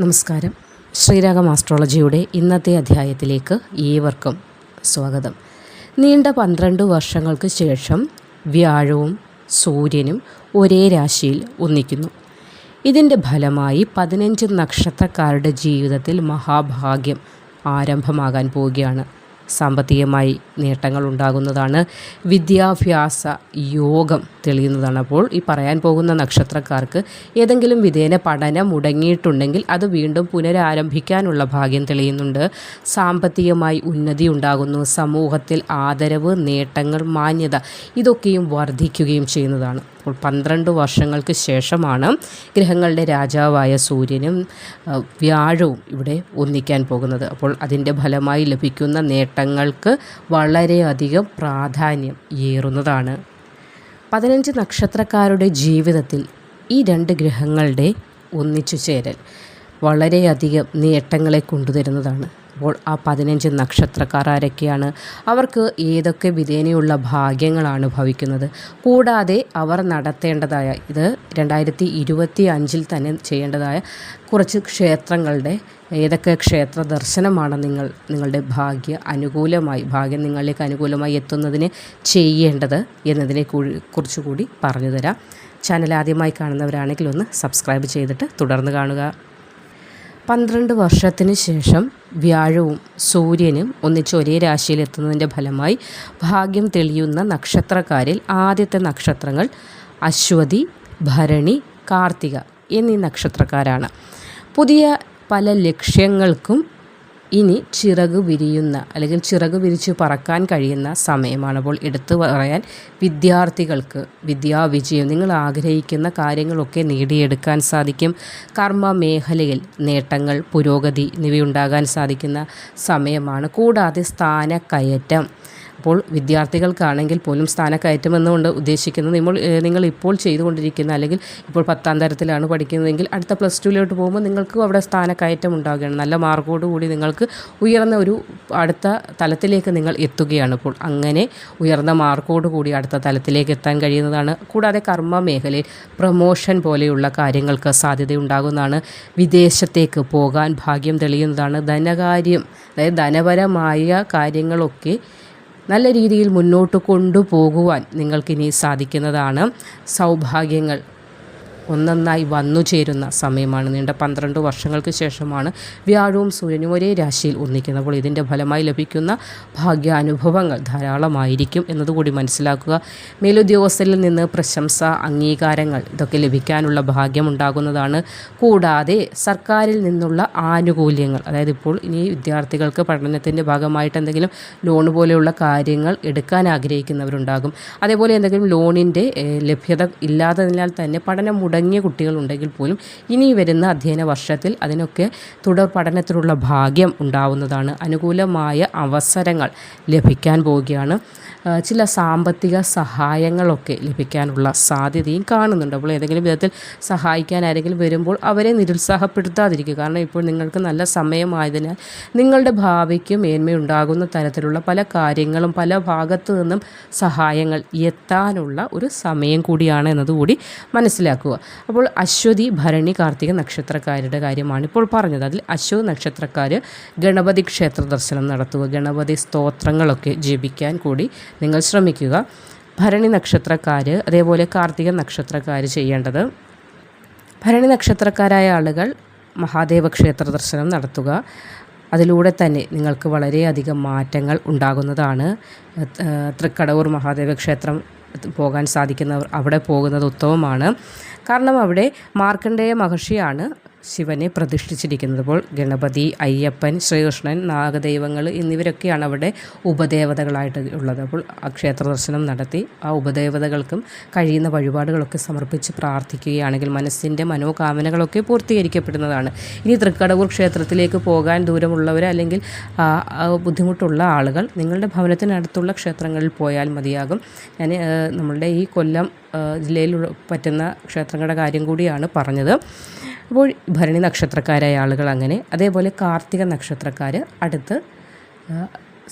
നമസ്കാരം. ശ്രീരാഗം ആസ്ട്രോളജിയുടെ ഇന്നത്തെ അധ്യായത്തിലേക്ക് ഏവർക്കും സ്വാഗതം. നീണ്ട പന്ത്രണ്ട് വർഷങ്ങൾക്ക് ശേഷം വ്യാഴവും സൂര്യനും ഒരേ രാശിയിൽ ഒന്നിക്കുന്നു. ഇതിന്റെ ഫലമായി പതിനഞ്ച് നക്ഷത്രക്കാരുടെ ജീവിതത്തിൽ മഹാഭാഗ്യം ആരംഭമാകാൻ പോവുകയാണ്. സാമ്പത്തികമായി നേട്ടങ്ങൾ ഉണ്ടാകുന്നതാണ് വിദ്യാഭ്യാസ യോഗം തെളിയുന്നതാണ് അപ്പോൾ ഈ പറയാൻ പോകുന്ന നക്ഷത്രക്കാർക്ക് ഏതെങ്കിലും വിധേന പഠനം മുടങ്ങിയിട്ടുണ്ടെങ്കിൽ അത് വീണ്ടും പുനരാരംഭിക്കാനുള്ള ഭാഗ്യം തെളിയുന്നുണ്ട്. സാമ്പത്തികമായി ഉന്നതി ഉണ്ടാകുന്നു. സമൂഹത്തിൽ ആദരവ് നേട്ടങ്ങൾ മാന്യത ഇതൊക്കെയും വർദ്ധിക്കുകയും ചെയ്യുന്നതാണ്. അപ്പോൾ പന്ത്രണ്ട് വർഷങ്ങൾക്ക് ശേഷമാണ് ഗ്രഹങ്ങളുടെ രാജാവായ സൂര്യനും വ്യാഴവും ഇവിടെ ഒന്നിക്കാൻ പോകുന്നത്. അപ്പോൾ അതിന്റെ ഫലമായി ലഭിക്കുന്ന നേട്ടങ്ങൾക്ക് വളരെയധികം പ്രാധാന്യം ഏറുന്നതാണ്. പതിനഞ്ച് നക്ഷത്രക്കാരുടെ ജീവിതത്തിൽ ഈ രണ്ട് ഗ്രഹങ്ങളുടെ ഒന്നിച്ചു ചേരൽ വളരെയധികം നേട്ടങ്ങളെ കൊണ്ടുതരുന്നതാണ്. അപ്പോൾ ആ പതിനഞ്ച് നക്ഷത്രക്കാർ ആരൊക്കെയാണ്? അവർക്ക് ഏതൊക്കെ വിധേനയുള്ള ഭാഗ്യങ്ങളാണ് ഭവിക്കുന്നത്? കൂടാതെ അവർ നടത്തേണ്ടതായ ഇത് രണ്ടായിരത്തി ഇരുപത്തി അഞ്ചിൽ തന്നെ ചെയ്യേണ്ടതായ കുറച്ച് ക്ഷേത്രങ്ങളുടെ ഏതൊക്കെ ക്ഷേത്ര ദർശനമാണ് നിങ്ങൾ നിങ്ങളുടെ ഭാഗ്യ അനുകൂലമായി ഭാഗ്യം നിങ്ങളിലേക്ക് അനുകൂലമായി എത്തുന്നതിന് ചെയ്യേണ്ടത് എന്നതിനെ കുറിച്ച് കുറിച്ചുകൂടി പറഞ്ഞു തരാം. ചാനൽ ആദ്യമായി കാണുന്നവരാണെങ്കിൽ ഒന്ന് സബ്സ്ക്രൈബ് ചെയ്തിട്ട് തുടർന്ന് കാണുക. പന്ത്രണ്ട് വർഷത്തിന് ശേഷം വ്യാഴവും സൂര്യനും ഒന്നിച്ച് ഒരേ രാശിയിലെത്തുന്നതിന്റെ ഫലമായി ഭാഗ്യം തെളിയുന്ന നക്ഷത്രക്കാരിൽ ആദ്യത്തെ നക്ഷത്രങ്ങൾ അശ്വതി ഭരണി കാർത്തിക എന്നീ നക്ഷത്രക്കാരാണ്. പുതിയ പല ലക്ഷ്യങ്ങൾക്കും ഇനി ചിറക് വിരിയുന്ന അല്ലെങ്കിൽ ചിറക് വിരിച്ച് പറക്കാൻ കഴിയുന്ന സമയമാണ്. അപ്പോൾ എടുത്തു പറയാൻ വിദ്യാർത്ഥികൾക്ക് വിദ്യാവിജയം നിങ്ങൾ ആഗ്രഹിക്കുന്ന കാര്യങ്ങളൊക്കെ നേടിയെടുക്കാൻ സാധിക്കും. കർമ്മ മേഖലയിൽ നേട്ടങ്ങൾ പുരോഗതി എന്നിവയുണ്ടാകാൻ സാധിക്കുന്ന സമയമാണ്. കൂടാതെ സ്ഥാനക്കയറ്റം. അപ്പോൾ വിദ്യാർത്ഥികൾക്കാണെങ്കിൽ പോലും സ്ഥാനക്കയറ്റം എന്നുകൊണ്ട് ഉദ്ദേശിക്കുന്നത് നിങ്ങൾ നിങ്ങൾ ഇപ്പോൾ ചെയ്തുകൊണ്ടിരിക്കുന്ന അല്ലെങ്കിൽ ഇപ്പോൾ പത്താം തരത്തിലാണ് പഠിക്കുന്നതെങ്കിൽ അടുത്ത പ്ലസ് ടുവിലോട്ട് പോകുമ്പോൾ നിങ്ങൾക്ക് അവിടെ സ്ഥാനക്കയറ്റം ഉണ്ടാവുകയാണ് നല്ല മാർക്കോടുകൂടി നിങ്ങൾക്ക് ഉയർന്ന ഒരു അടുത്ത തലത്തിലേക്ക് നിങ്ങൾ എത്തുകയാണ് ഇപ്പോൾ അങ്ങനെ ഉയർന്ന മാർക്കോടുകൂടി അടുത്ത തലത്തിലേക്ക് എത്താൻ കഴിയുന്നതാണ്. കൂടാതെ കർമ്മ മേഖലയിൽ പ്രമോഷൻ പോലെയുള്ള കാര്യങ്ങൾക്ക് സാധ്യതയുണ്ടാകുന്നതാണ്. വിദേശത്തേക്ക് പോകാൻ ഭാഗ്യം തെളിയുന്നതാണ്. ധനകാര്യം അതായത് ധനപരമായ കാര്യങ്ങളൊക്കെ നല്ല രീതിയിൽ മുന്നോട്ട് കൊണ്ടുപോകുവാൻ നിങ്ങൾക്കിനി സാധിക്കുന്നതാണ് സൗഭാഗ്യങ്ങൾ. ഒന്നൊന്നായി വന്നു ചേരുന്ന സമയമാണ്. നീണ്ട പന്ത്രണ്ട് വർഷങ്ങൾക്ക് ശേഷമാണ് വ്യാഴവും സൂര്യനും ഒരേ രാശിയിൽ ഒന്നിക്കുന്നത്. അപ്പോൾ ഇതിന്റെ ഫലമായി ലഭിക്കുന്ന ഭാഗ്യാനുഭവങ്ങൾ ധാരാളമായിരിക്കും എന്നതുകൂടി മനസ്സിലാക്കുക. മേലുദ്യോഗസ്ഥരിൽ നിന്ന് പ്രശംസ അംഗീകാരങ്ങൾ ഇതൊക്കെ ലഭിക്കാനുള്ള ഭാഗ്യം ഉണ്ടാകുന്നതാണ്. കൂടാതെ സർക്കാരിൽ നിന്നുള്ള ആനുകൂല്യങ്ങൾ അതായത് ഇപ്പോൾ ഇനി വിദ്യാർത്ഥികൾക്ക് പഠനത്തിന്റെ ഭാഗമായിട്ട് എന്തെങ്കിലും ലോൺ പോലെയുള്ള കാര്യങ്ങൾ എടുക്കാൻ ആഗ്രഹിക്കുന്നവരുണ്ടാകും. അതേപോലെ എന്തെങ്കിലും ലോണിന്റെ ലഭ്യത ഇല്ലാത്തതിനാൽ തന്നെ പഠനം മുടങ്ങിയ കുട്ടികളുണ്ടെങ്കിൽ പോലും ഇനി വരുന്ന അധ്യയന വർഷത്തിൽ അതിനൊക്കെ തുടർ പഠനത്തിനുള്ള ഭാഗ്യം ഉണ്ടാവുന്നതാണ്. അനുകൂലമായ അവസരങ്ങൾ ലഭിക്കാൻ പോവുകയാണ്. ചില സാമ്പത്തിക സഹായങ്ങളൊക്കെ ലഭിക്കാനുള്ള സാധ്യതയും കാണുന്നുണ്ട്. അപ്പോൾ ഏതെങ്കിലും വിധത്തിൽ സഹായിക്കാൻ ആരെങ്കിലും വരുമ്പോൾ അവരെ നിരുത്സാഹപ്പെടുത്താതിരിക്കുക. കാരണം ഇപ്പോൾ നിങ്ങൾക്ക് നല്ല സമയമായതിനാൽ നിങ്ങളുടെ ഭാവിക്ക് മേന്മയുണ്ടാകുന്ന തരത്തിലുള്ള പല കാര്യങ്ങളും പല ഭാഗത്തു നിന്നും സഹായങ്ങൾ എത്താനുള്ള ഒരു സമയം കൂടിയാണ് എന്നതുകൂടി മനസ്സിലാക്കുക. അപ്പോൾ അശ്വതി ഭരണി കാർത്തിക നക്ഷത്രക്കാരുടെ കാര്യമാണ് ഇപ്പോൾ പറഞ്ഞത്. അതിൽ അശ്വതി നക്ഷത്രക്കാർ ഗണപതി ക്ഷേത്ര ദർശനം നടത്തുക ഗണപതി സ്തോത്രങ്ങളൊക്കെ ജപിക്കാൻ കൂടി നിങ്ങൾ ശ്രമിക്കുക. ഭരണി നക്ഷത്രക്കാർ അതേപോലെ കാർത്തിക നക്ഷത്രക്കാർ ചെയ്യേണ്ടത് ഭരണി നക്ഷത്രക്കാരായ ആളുകൾ മഹാദേവ ക്ഷേത്ര ദർശനം നടത്തുക. അതിലൂടെ തന്നെ നിങ്ങൾക്ക് വളരെയധികം മാറ്റങ്ങൾ ഉണ്ടാകുന്നതാണ്. തൃക്കടവൂർ മഹാദേവ ക്ഷേത്രം പോകാൻ സാധിക്കുന്നവർ അവിടെ പോകുന്നത് ഉത്തമമാണ്. കാരണം അവിടെ മാർക്കണ്ഡേയ മഹർഷിയാണ് ശിവനെ പ്രതിഷ്ഠിച്ചിരിക്കുന്നത് അപ്പോൾ ഗണപതി അയ്യപ്പൻ ശ്രീകൃഷ്ണൻ നാഗദൈവങ്ങൾ എന്നിവരൊക്കെയാണ് അവിടെ ഉപദേവതകളായിട്ട് ഉള്ളത്. അപ്പോൾ ആ ക്ഷേത്ര ദർശനം നടത്തി ആ ഉപദേവതകൾക്കും കഴിയുന്ന വഴിപാടുകളൊക്കെ സമർപ്പിച്ച് പ്രാർത്ഥിക്കുകയാണെങ്കിൽ മനസ്സിന്റെ മനോകാമനകളൊക്കെ പൂർത്തീകരിക്കപ്പെടുന്നതാണ്. ഇനി തൃക്കടവൂർ ക്ഷേത്രത്തിലേക്ക് പോകാൻ ദൂരമുള്ളവർ അല്ലെങ്കിൽ ബുദ്ധിമുട്ടുള്ള ആളുകൾ നിങ്ങളുടെ ഭവനത്തിനടുത്തുള്ള ക്ഷേത്രങ്ങളിൽ പോയാൽ മതിയാകും. ഞാൻ നമ്മളുടെ ഈ കൊല്ലം ജില്ലയിൽ പറ്റുന്ന ക്ഷേത്രങ്ങളുടെ കാര്യം കൂടിയാണ് പറഞ്ഞത്. അപ്പോൾ ഭരണി നക്ഷത്രക്കാരായ ആളുകൾ അങ്ങനെ അതേപോലെ കാർത്തിക നക്ഷത്രക്കാർ അടുത്ത്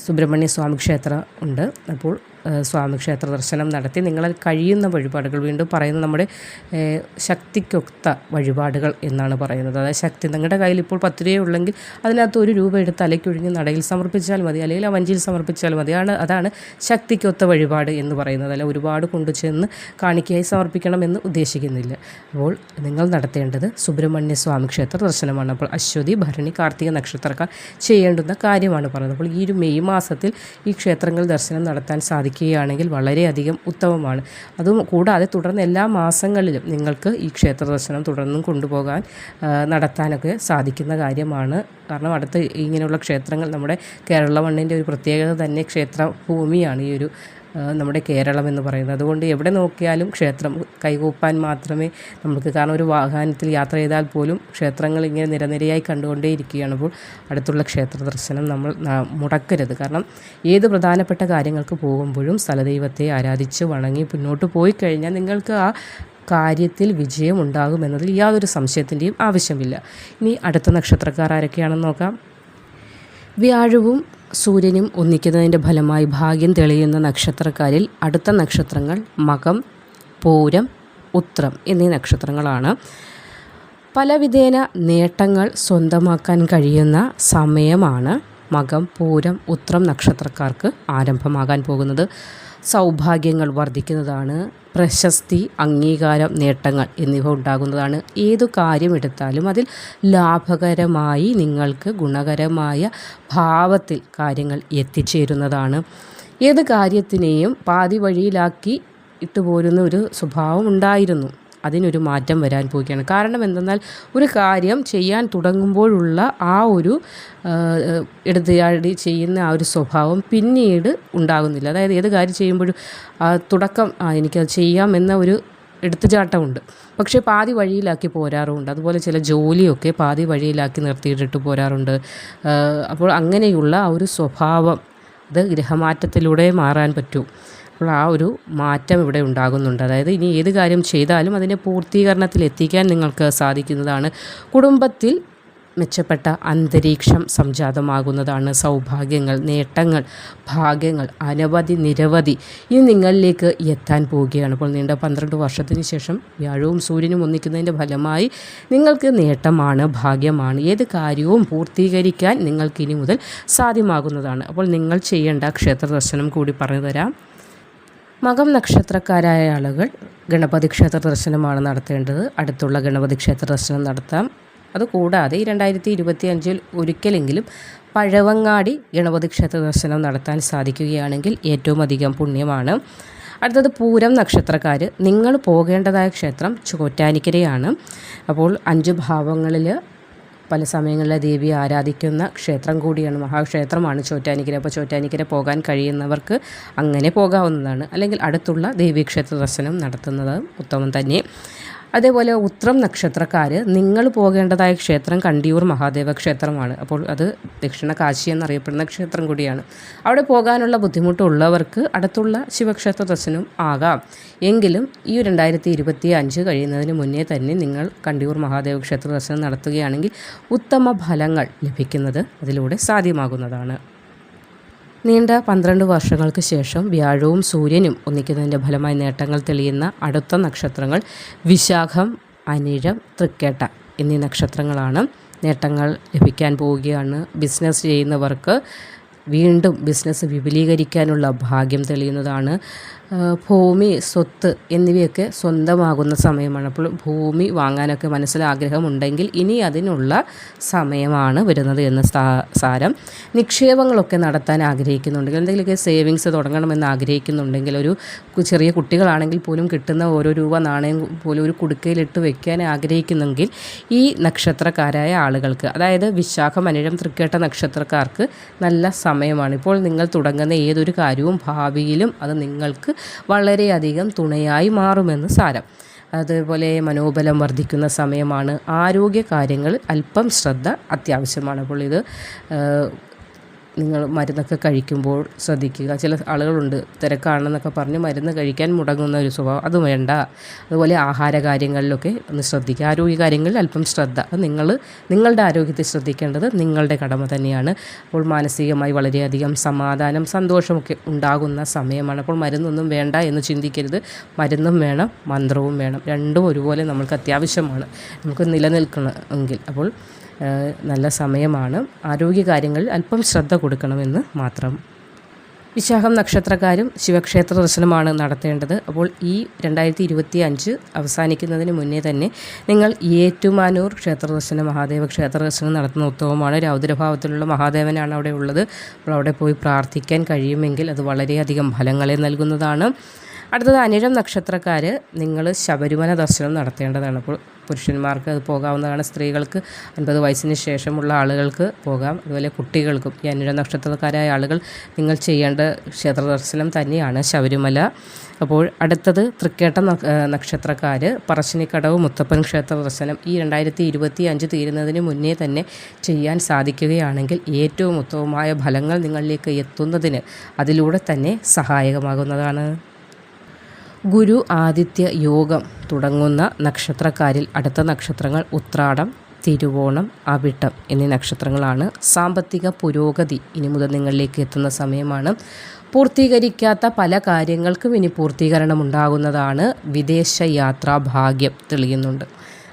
സുബ്രഹ്മണ്യ സ്വാമി ക്ഷേത്രം ഉണ്ട്. അപ്പോൾ സ്വാമി ക്ഷേത്ര ദർശനം നടത്തി. നിങ്ങൾ കഴിയുന്ന വഴിപാടുകൾ വീണ്ടും പറയുന്നത് നമ്മുടെ ശക്തിക്കൊത്ത വഴിപാടുകൾ എന്നാണ് പറയുന്നത്. അതായത് ശക്തി നിങ്ങളുടെ കയ്യിൽ ഇപ്പോൾ പത്ത് രൂപ ഉള്ളെങ്കിൽ അതിനകത്ത് ഒരു രൂപ എടുത്ത് അലക്കൊഴിഞ്ഞ് നടയിൽ സമർപ്പിച്ചാൽ മതി അല്ലെങ്കിൽ ആ വഞ്ചിയിൽ സമർപ്പിച്ചാൽ മതി. ആണ് അതാണ് ശക്തിക്കൊത്ത വഴിപാട് എന്ന് പറയുന്നത്. അല്ല ഒരുപാട് കൊണ്ടുചെന്ന് കാണിക്കയായി സമർപ്പിക്കണമെന്ന് ഉദ്ദേശിക്കുന്നില്ല. അപ്പോൾ നിങ്ങൾ നടത്തേണ്ടത് സുബ്രഹ്മണ്യ സ്വാമി ക്ഷേത്ര ദർശനമാണ്. അപ്പോൾ അശ്വതി ഭരണി കാർത്തിക നക്ഷത്രക്കാർ ചെയ്യേണ്ടുന്ന കാര്യമാണ് പറയുന്നത്. അപ്പോൾ ഈ ഒരു മെയ് മാസത്തിൽ ഈ ക്ഷേത്രങ്ങൾ ദർശനം നടത്താൻ സാധിക്കുകയാണെങ്കിൽ വളരെയധികം ഉത്തമമാണ്. അതും കൂടാതെ തുടർന്ന് എല്ലാ മാസങ്ങളിലും നിങ്ങൾക്ക് ഈ ക്ഷേത്ര ദർശനം തുടർന്നും കൊണ്ടുപോകാൻ നടത്താനൊക്കെ സാധിക്കുന്ന കാര്യമാണ്. കാരണം അടുത്ത് ഇങ്ങനെയുള്ള ക്ഷേത്രങ്ങൾ നമ്മുടെ കേരള മണ്ണിന്റെ ഒരു പ്രത്യേകത തന്നെ ക്ഷേത്ര ഭൂമിയാണ് ഈ ഒരു നമ്മുടെ കേരളം എന്ന് പറയുന്നത്. അതുകൊണ്ട് എവിടെ നോക്കിയാലും ക്ഷേത്രം കൈകൂപ്പാൻ മാത്രമേ നമുക്ക് കാരണം ഒരു വാഹനത്തിൽ യാത്ര ചെയ്താൽ പോലും ക്ഷേത്രങ്ങൾ ഇങ്ങനെ നിരനിരയായി കണ്ടുകൊണ്ടേയിരിക്കുകയാണ്. അപ്പോൾ അടുത്തുള്ള ക്ഷേത്ര ദർശനം നമ്മൾ മുടക്കരുത്. കാരണം ഏത് പ്രധാനപ്പെട്ട കാര്യങ്ങൾക്ക് പോകുമ്പോഴും സ്ഥലദൈവത്തെ ആരാധിച്ച് വണങ്ങി മുന്നോട്ട് പോയി കഴിഞ്ഞാൽ നിങ്ങൾക്ക് ആ കാര്യത്തിൽ വിജയം ഉണ്ടാകുമെന്നതിൽ യാതൊരു സംശയത്തിന്റെയും ആവശ്യമില്ല. ഇനി അടുത്ത നക്ഷത്രക്കാർ ആരൊക്കെയാണെന്ന് നോക്കാം. വ്യാഴവും സൂര്യനും ഒന്നിക്കുന്നതിന്റെ ഫലമായി ഭാഗ്യം തെളിയുന്ന നക്ഷത്രക്കാരിൽ അടുത്ത നക്ഷത്രങ്ങൾ മകം പൂരം ഉത്രം എന്നീ നക്ഷത്രങ്ങളാണ്. പലവിധേന നേട്ടങ്ങൾ സ്വന്തമാക്കാൻ കഴിയുന്ന സമയമാണ് മകം പൂരം ഉത്രം നക്ഷത്രക്കാർക്ക് ആരംഭമാകാൻ പോകുന്നത്. സൗഭാഗ്യങ്ങൾ വർദ്ധിക്കുന്നതാണ്. പ്രശസ്തി അംഗീകാരം നേട്ടങ്ങൾ എന്നിവ ഉണ്ടാകുന്നതാണ്. ഏതു കാര്യം എടുത്താലും അതിൽ ലാഭകരമായി നിങ്ങൾക്ക് ഗുണകരമായ ഭാവത്തിൽ കാര്യങ്ങൾ എത്തിച്ചേരുന്നതാണ്. ഏത് കാര്യത്തിനെയും പാതി വഴിയിലാക്കി ഇട്ടുപോരുന്ന ഒരു സ്വഭാവം ഉണ്ടായിരുന്നു. അതിനൊരു മാറ്റം വരാൻ പോവുകയാണ്. കാരണം എന്തെന്നാൽ ഒരു കാര്യം ചെയ്യാൻ തുടങ്ങുമ്പോഴുള്ള ആ ഒരു എടുത്തുചാടി ചെയ്യുന്ന ആ ഒരു സ്വഭാവം പിന്നീട് ഉണ്ടാകുന്നില്ല. അതായത് ഏത് കാര്യം ചെയ്യുമ്പോഴും തുടക്കം എനിക്കത് ചെയ്യാം എന്ന ഒരു എടുത്തുചാട്ടമുണ്ട്. പക്ഷേ പാതി വഴിയിലാക്കി പോരാറുമുണ്ട്. അതുപോലെ ചില ജോലിയൊക്കെ പാതി വഴിയിലാക്കി നിർത്തിയിട്ടിട്ട് പോരാറുണ്ട്. അപ്പോൾ അങ്ങനെയുള്ള ആ ഒരു സ്വഭാവം അത് ഗ്രഹമാറ്റത്തിലൂടെ മാറാൻ പറ്റൂ. അപ്പോൾ ആ ഒരു മാറ്റം ഇവിടെ ഉണ്ടാകുന്നുണ്ട്. അതായത് ഇനി ഏത് കാര്യം ചെയ്താലും അതിന്റെ പൂർത്തീകരണത്തിൽ എത്തിക്കാൻ നിങ്ങൾക്ക് സാധിക്കുന്നതാണ്. കുടുംബത്തിൽ മെച്ചപ്പെട്ട അന്തരീക്ഷം സംജാതമാകുന്നതാണ്. സൗഭാഗ്യങ്ങൾ നേട്ടങ്ങൾ ഭാഗ്യങ്ങൾ അനവധി നിരവധി ഇനി നിങ്ങളിലേക്ക് എത്താൻ പോവുകയാണ്. അപ്പോൾ നീണ്ട പന്ത്രണ്ട് വർഷത്തിന് ശേഷം വ്യാഴവും സൂര്യനും ഒന്നിക്കുന്നതിന്റെ ഫലമായി നിങ്ങൾക്ക് നേട്ടമാണ് ഭാഗ്യമാണ്. ഏത് കാര്യവും പൂർത്തീകരിക്കാൻ നിങ്ങൾക്ക് ഇനി മുതൽ സാധ്യമാകുന്നതാണ്. അപ്പോൾ നിങ്ങൾ ചെയ്യേണ്ട ക്ഷേത്ര ദർശനം കൂടി പറഞ്ഞു തരാം. മകം നക്ഷത്രക്കാരായ ആളുകൾ ഗണപതി ക്ഷേത്ര ദർശനമാണ് നടത്തേണ്ടത്. അടുത്തുള്ള ഗണപതി ക്ഷേത്ര ദർശനം നടത്താം. അതുകൂടാതെ രണ്ടായിരത്തി ഇരുപത്തി അഞ്ചിൽ ഒരിക്കലെങ്കിലും പഴവങ്ങാടി ഗണപതി ക്ഷേത്ര ദർശനം നടത്താൻ സാധിക്കുകയാണെങ്കിൽ ഏറ്റവും അധികം പുണ്യമാണ്. അടുത്തത് പൂരം നക്ഷത്രക്കാർ നിങ്ങൾ പോകേണ്ടതായ ക്ഷേത്രം ചോറ്റാനിക്കരയാണ് അപ്പോൾ അഞ്ച് ഭാവങ്ങളിൽ പല സമയങ്ങളിലെ ദേവിയെ ആരാധിക്കുന്ന ക്ഷേത്രം കൂടിയാണ് മഹാക്ഷേത്രമാണ് ചോറ്റാനിക്കര. അപ്പോൾ ചോറ്റാനിക്കര പോകാൻ കഴിയുന്നവർക്ക് അങ്ങനെ പോകാവുന്നതാണ്. അല്ലെങ്കിൽ അടുത്തുള്ള ദേവീക്ഷേത്ര ദർശനം നടത്തുന്നത് ഉത്തമം തന്നെ. അതേപോലെ ഉത്രം നക്ഷത്രക്കാർ നിങ്ങൾ പോകേണ്ടതായ ക്ഷേത്രം കണ്ടിയൂർ മഹാദേവ ക്ഷേത്രമാണ്. അപ്പോൾ അത് ദക്ഷിണ കാശി എന്നറിയപ്പെടുന്ന ക്ഷേത്രം കൂടിയാണ്. അവിടെ പോകാനുള്ള ബുദ്ധിമുട്ടുള്ളവർക്ക് അടുത്തുള്ള ശിവക്ഷേത്ര ദർശനം ആകാം. എങ്കിലും ഈ രണ്ടായിരത്തി ഇരുപത്തി അഞ്ച് കഴിയുന്നതിന് മുന്നേ തന്നെ നിങ്ങൾ കണ്ടിയൂർ മഹാദേവ ക്ഷേത്ര ദർശനം നടത്തുകയാണെങ്കിൽ ഉത്തമ ഫലങ്ങൾ ലഭിക്കുന്നത് അതിലൂടെ സാധ്യമാകുന്നതാണ്. നീണ്ട പന്ത്രണ്ട് വർഷങ്ങൾക്ക് ശേഷം വ്യാഴവും സൂര്യനും ഒന്നിക്കുന്നതിന്റെ ഫലമായി നേട്ടങ്ങൾ തെളിയുന്ന അടുത്ത നക്ഷത്രങ്ങൾ വിശാഖം അനിഴം തൃക്കേട്ട എന്നീ നക്ഷത്രങ്ങളാണ് നേട്ടങ്ങൾ ലഭിക്കാൻ പോവുകയാണ്. ബിസിനസ് ചെയ്യുന്നവർക്ക് വീണ്ടും ബിസിനസ് വിപുലീകരിക്കാനുള്ള ഭാഗ്യം തെളിയുന്നതാണ്. ഭൂമി സ്വത്ത് എന്നിവയൊക്കെ സ്വന്തമാകുന്ന സമയമാണ്. അപ്പോൾ ഭൂമി വാങ്ങാനൊക്കെ മനസ്സിൽ ആഗ്രഹമുണ്ടെങ്കിൽ ഇനി അതിനുള്ള സമയമാണ് വരുന്നത് എന്ന് സാരം. നിക്ഷേപങ്ങളൊക്കെ നടത്താൻ ആഗ്രഹിക്കുന്നുണ്ടെങ്കിൽ എന്തെങ്കിലുമൊക്കെ സേവിങ്സ് തുടങ്ങണമെന്ന് ആഗ്രഹിക്കുന്നുണ്ടെങ്കിൽ ഒരു ചെറിയ കുട്ടികളാണെങ്കിൽ പോലും കിട്ടുന്ന ഓരോ രൂപ നാണയം പോലും ഒരു കുടുക്കയിലിട്ട് വെക്കാൻ ആഗ്രഹിക്കുന്നെങ്കിൽ ഈ നക്ഷത്രക്കാരായ ആളുകൾക്ക് അതായത് വിശാഖ അനിഴം തൃക്കേട്ട നക്ഷത്രക്കാർക്ക് നല്ല സമയമാണ്. ഇപ്പോൾ നിങ്ങൾ തുടങ്ങുന്ന ഏതൊരു കാര്യവും ഭാവിയിലും അത് നിങ്ങൾക്ക് വളരെയധികം തുണയായി മാറുമെന്ന് സാരം. അതുപോലെ മനോബലം വർദ്ധിക്കുന്ന സമയമാണ്. ആരോഗ്യ കാര്യങ്ങൾ അല്പം ശ്രദ്ധ അത്യാവശ്യമാണ്. അപ്പോൾ ഇത് നിങ്ങൾ മരുന്നൊക്കെ കഴിക്കുമ്പോൾ ശ്രദ്ധിക്കുക. ചില ആളുകളുണ്ട് തിരക്കാണെന്നൊക്കെ പറഞ്ഞ് മരുന്ന് കഴിക്കാൻ മുടങ്ങുന്ന ഒരു സ്വഭാവം അത് വേണ്ട. അതുപോലെ ആഹാര കാര്യങ്ങളിലൊക്കെ ഒന്ന് ശ്രദ്ധിക്കുക. ആരോഗ്യ കാര്യങ്ങളിൽ അല്പം ശ്രദ്ധ. നിങ്ങൾ നിങ്ങളുടെ ആരോഗ്യത്തെ ശ്രദ്ധിക്കേണ്ടത് നിങ്ങളുടെ കടമ തന്നെയാണ്. അപ്പോൾ മാനസികമായി വളരെയധികം സമാധാനം സന്തോഷമൊക്കെ ഉണ്ടാകുന്ന സമയമാണ്. അപ്പോൾ മരുന്നൊന്നും വേണ്ട എന്ന് ചിന്തിക്കരുത്. മരുന്നും വേണം മന്ത്രവും വേണം. രണ്ടും ഒരുപോലെ നമ്മൾക്ക് അത്യാവശ്യമാണ്. നമുക്ക് നിലനിൽക്കണമെങ്കിൽ അപ്പോൾ നല്ല സമയമാണ്. ആരോഗ്യകാര്യങ്ങളിൽ അല്പം ശ്രദ്ധ കൊടുക്കണമെന്ന് മാത്രം. വിശാഖം നക്ഷത്രക്കാരും ശിവക്ഷേത്ര ദർശനമാണ് നടത്തേണ്ടത്. അപ്പോൾ ഈ രണ്ടായിരത്തി ഇരുപത്തി അഞ്ച് അവസാനിക്കുന്നതിന് മുന്നേ തന്നെ നിങ്ങൾ ഏറ്റുമാനൂർ ക്ഷേത്ര ദർശനം മഹാദേവ ക്ഷേത്ര ദർശനം നടത്തുന്ന ഉത്സവമാണ്. രൗദ്രഭാവത്തിലുള്ള മഹാദേവനാണ് അവിടെ ഉള്ളത്. അപ്പോൾ അവിടെ പോയി പ്രാർത്ഥിക്കാൻ കഴിയുമെങ്കിൽ അത് വളരെയധികം ഫലങ്ങളെ നൽകുന്നതാണ്. അടുത്തത് അനിഴം നക്ഷത്രക്കാർ നിങ്ങൾ ശബരിമല ദർശനം നടത്തേണ്ടതാണ്. അപ്പോൾ പുരുഷന്മാർക്ക് അത് പോകാവുന്നതാണ്. സ്ത്രീകൾക്ക് അൻപത് വയസ്സിന് ശേഷമുള്ള ആളുകൾക്ക് പോകാം. അതുപോലെ കുട്ടികൾക്കും ഈ അനിഴ നക്ഷത്രക്കാരായ ആളുകൾ നിങ്ങൾ ചെയ്യേണ്ട ക്ഷേത്ര ദർശനം തന്നെയാണ് ശബരിമല. അപ്പോൾ അടുത്തത് തൃക്കേട്ട നക്ഷത്രക്കാർ പറശ്ശിനിക്കടവ് മുത്തപ്പൻ ക്ഷേത്ര ദർശനം ഈ രണ്ടായിരത്തി ഇരുപത്തി അഞ്ച് തീരുന്നതിന് മുന്നേ തന്നെ ചെയ്യാൻ സാധിക്കുകയാണെങ്കിൽ ഏറ്റവും ഉത്തമമായ ഫലങ്ങൾ നിങ്ങളിലേക്ക് എത്തുന്നതിന് അതിലൂടെ തന്നെ സഹായകമാകുന്നതാണ്. ഗുരു ആദിത്യ യോഗം തുടങ്ങുന്ന നക്ഷത്രക്കാരിൽ അടുത്ത നക്ഷത്രങ്ങൾ ഉത്രാടം തിരുവോണം അവിട്ടം എന്നീ നക്ഷത്രങ്ങളാണ്. സാമ്പത്തിക പുരോഗതി ഇനി മുതൽ നിങ്ങളിലേക്ക് എത്തുന്ന സമയമാണ്. പൂർത്തീകരിക്കാത്ത പല കാര്യങ്ങൾക്കും ഇനി പൂർത്തീകരണം ഉണ്ടാകുന്നതാണ് വിദേശ യാത്രാ ഭാഗ്യം തെളിയുന്നുണ്ട്.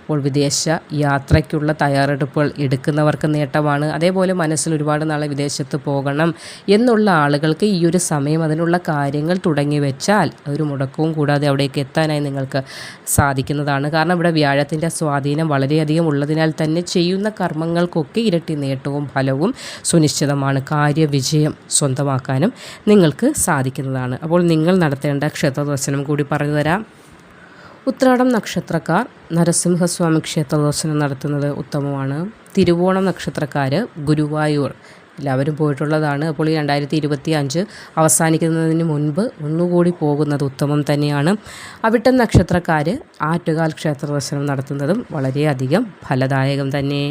അപ്പോൾ വിദേശ യാത്രയ്ക്കുള്ള തയ്യാറെടുപ്പുകൾ എടുക്കുന്നവർക്ക് നേട്ടമാണ്. അതേപോലെ മനസ്സിൽ ഒരുപാട് നാളെ വിദേശത്ത് പോകണം എന്നുള്ള ആളുകൾക്ക് ഈ ഒരു സമയം അതിനുള്ള കാര്യങ്ങൾ തുടങ്ങി വെച്ചാൽ ഒരു മുടക്കവും കൂടാതെ അവിടേക്ക് എത്താനായി നിങ്ങൾക്ക് സാധിക്കുന്നതാണ്. കാരണം ഇവിടെ വ്യാഴത്തിന്റെ സ്വാധീനം വളരെയധികം ഉള്ളതിനാൽ തന്നെ ചെയ്യുന്ന കർമ്മങ്ങൾക്കൊക്കെ ഇരട്ടി നേട്ടവും ഫലവും സുനിശ്ചിതമാണ്. കാര്യവിജയം സ്വന്തമാക്കാനും നിങ്ങൾക്ക് സാധിക്കുന്നതാണ്. അപ്പോൾ നിങ്ങൾ നടത്തേണ്ട ക്ഷേത്ര ദർശനം കൂടി പറഞ്ഞു തരാം. ഉത്രാടം നക്ഷത്രക്കാർ നരസിംഹസ്വാമി ക്ഷേത്ര ദർശനം നടത്തുന്നത് ഉത്തമമാണ്. തിരുവോണം നക്ഷത്രക്കാർ ഗുരുവായൂർ. എല്ലാവരും പോയിട്ടുള്ളതാണ്. അപ്പോൾ ഈ രണ്ടായിരത്തി ഇരുപത്തി അഞ്ച് അവസാനിക്കുന്നതിന് മുൻപ് ഒന്നുകൂടി പോകുന്നത് ഉത്തമം തന്നെയാണ്. അവിട്ടം നക്ഷത്രക്കാർ ആറ്റുകാൽ ക്ഷേത്ര ദർശനം നടത്തുന്നതും വളരെയധികം ഫലദായകം തന്നെ.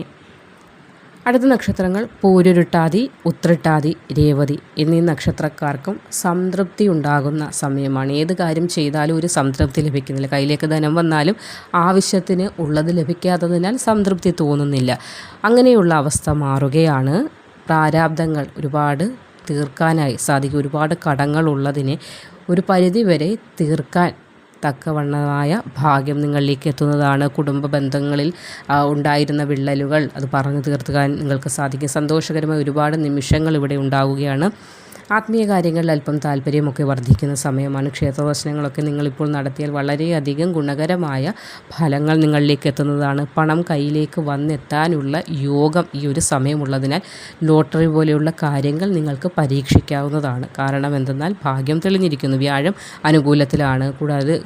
അടുത്ത നക്ഷത്രങ്ങൾ പൂരുരുട്ടാതി ഉത്രട്ടാതി രേവതി എന്നീ നക്ഷത്രക്കാർക്കും സംതൃപ്തി ഉണ്ടാകുന്ന സമയമാണ്. ഏത് കാര്യം ചെയ്താലും ഒരു സംതൃപ്തി ലഭിക്കുന്നില്ല. കയ്യിലേക്ക് ധനം വന്നാലും ആവശ്യത്തിന് ഉള്ളത് ലഭിക്കാത്തതിനാൽ സംതൃപ്തി തോന്നുന്നില്ല. അങ്ങനെയുള്ള അവസ്ഥ മാറുകയാണ്. പ്രാരാബ്ദങ്ങൾ ഒരുപാട് തീർക്കാനായി സാധിക്കും. ഒരുപാട് കടങ്ങളുള്ളതിനെ ഒരു പരിധി വരെ തീർക്കാൻ തക്കവണ്ണമായ ഭാഗ്യം നിങ്ങളിലേക്ക് എത്തുന്നതാണ്. കുടുംബ ബന്ധങ്ങളിൽ ഉണ്ടായിരുന്ന വിള്ളലുകൾ. അത് പറഞ്ഞു തീർക്കാൻ നിങ്ങൾക്ക് സാധിക്കും. സന്തോഷകരമായ ഒരുപാട് നിമിഷങ്ങൾ ഇവിടെ ഉണ്ടാവുകയാണ്. ആത്മീയ കാര്യങ്ങളിൽ അല്പം താല്പര്യമൊക്കെ വർദ്ധിക്കുന്ന സമയമാണ്. ക്ഷേത്ര ദർശനങ്ങളൊക്കെ നിങ്ങളിപ്പോൾ നടത്തിയാൽ വളരെയധികം ഗുണകരമായ ഫലങ്ങൾ നിങ്ങളിലേക്ക് എത്തുന്നതാണ്. പണം കയ്യിലേക്ക് വന്നെത്താനുള്ള യോഗം ഈ ഒരു സമയമുള്ളതിനാൽ ലോട്ടറി പോലെയുള്ള കാര്യങ്ങൾ നിങ്ങൾക്ക് പരീക്ഷിക്കാവുന്നതാണ്. കാരണം എന്തെന്നാൽ ഭാഗ്യം തെളിഞ്ഞിരിക്കുന്നു. വ്യാഴം അനുകൂലത്തിലാണ്. കൂടാതെ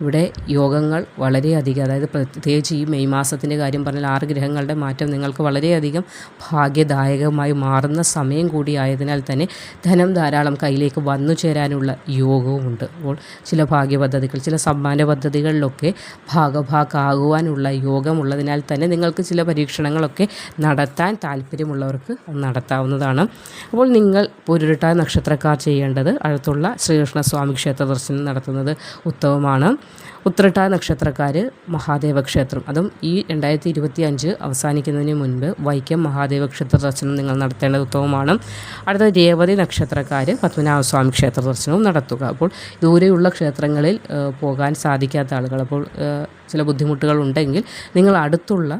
ഇവിടെ യോഗങ്ങൾ വളരെയധികം അതായത് പ്രത്യേകിച്ച് ഈ മെയ് മാസത്തിന്റെ കാര്യം പറഞ്ഞാൽ ആറ് ഗ്രഹങ്ങളുടെ മാറ്റം നിങ്ങൾക്ക് വളരെയധികം ഭാഗ്യദായകമായി മാറുന്ന സമയം കൂടിയായതിനാൽ തന്നെ ധനം ധാരാളം കയ്യിലേക്ക് വന്നു ചേരാനുള്ള യോഗവുമുണ്ട്. അപ്പോൾ ചില ഭാഗ്യ പദ്ധതികൾ ചില സമ്മാന പദ്ധതികളിലൊക്കെ ഭാഗഭാക്കാകുവാനുള്ള യോഗമുള്ളതിനാൽ തന്നെ നിങ്ങൾക്ക് ചില പരീക്ഷണങ്ങളൊക്കെ നടത്താൻ താല്പര്യമുള്ളവർക്ക് നടത്താവുന്നതാണ്. അപ്പോൾ നിങ്ങൾ പൊരുരുട്ട നക്ഷത്രക്കാർ ചെയ്യേണ്ടത് അടുത്തുള്ള ശ്രീകൃഷ്ണസ്വാമി ക്ഷേത്ര ദർശനം നടത്തുന്നത് ഉത്തമമാണ്. ഉത്രട്ട നക്ഷത്രക്കാർ മഹാദേവ ക്ഷേത്രം അതും ഈ രണ്ടായിരത്തി ഇരുപത്തി അഞ്ച് അവസാനിക്കുന്നതിന് മുൻപ് വൈക്കം മഹാദേവ ക്ഷേത്ര ദർശനം നിങ്ങൾ നടത്തേണ്ടത് ഉത്തമമാണ്. അടുത്ത രേവതി നക്ഷത്രക്കാർ പത്മനാഭസ്വാമി ക്ഷേത്ര ദർശനവും നടത്തുക. അപ്പോൾ ദൂരെയുള്ള ക്ഷേത്രങ്ങളിൽ പോകാൻ സാധിക്കാത്ത ആളുകൾ. അപ്പോൾ ചില ബുദ്ധിമുട്ടുകൾ ഉണ്ടെങ്കിൽ നിങ്ങൾ അടുത്തുള്ള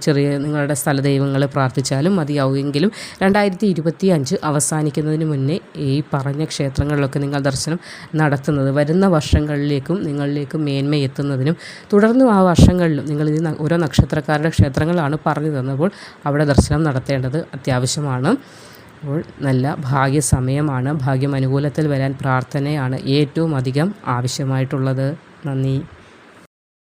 ചെറിയ നിങ്ങളുടെ സ്ഥലദൈവങ്ങളെ പ്രാർത്ഥിച്ചാലും മതിയാവുമെങ്കിലും രണ്ടായിരത്തി ഇരുപത്തി അഞ്ച് അവസാനിക്കുന്നതിന് മുന്നേ ഈ പറഞ്ഞ ക്ഷേത്രങ്ങളിലൊക്കെ നിങ്ങൾ ദർശനം നടത്തുന്നത് വരുന്ന വർഷങ്ങളിലേക്കും നിങ്ങളിലേക്ക് മേന്മ എത്തുന്നതിനും തുടർന്നും ആ വർഷങ്ങളിലും നിങ്ങൾ ഇത് ഓരോ നക്ഷത്രക്കാരുടെ ക്ഷേത്രങ്ങളാണ് പറഞ്ഞു തന്നപ്പോൾ അവിടെ ദർശനം നടത്തേണ്ടത് അത്യാവശ്യമാണ്. അപ്പോൾ നല്ല ഭാഗ്യ സമയമാണ് ഭാഗ്യം അനുകൂലത്തിൽ വരാൻ പ്രാർത്ഥനയാണ് ഏറ്റവും അധികം ആവശ്യമായിട്ടുള്ളത്. നന്ദി.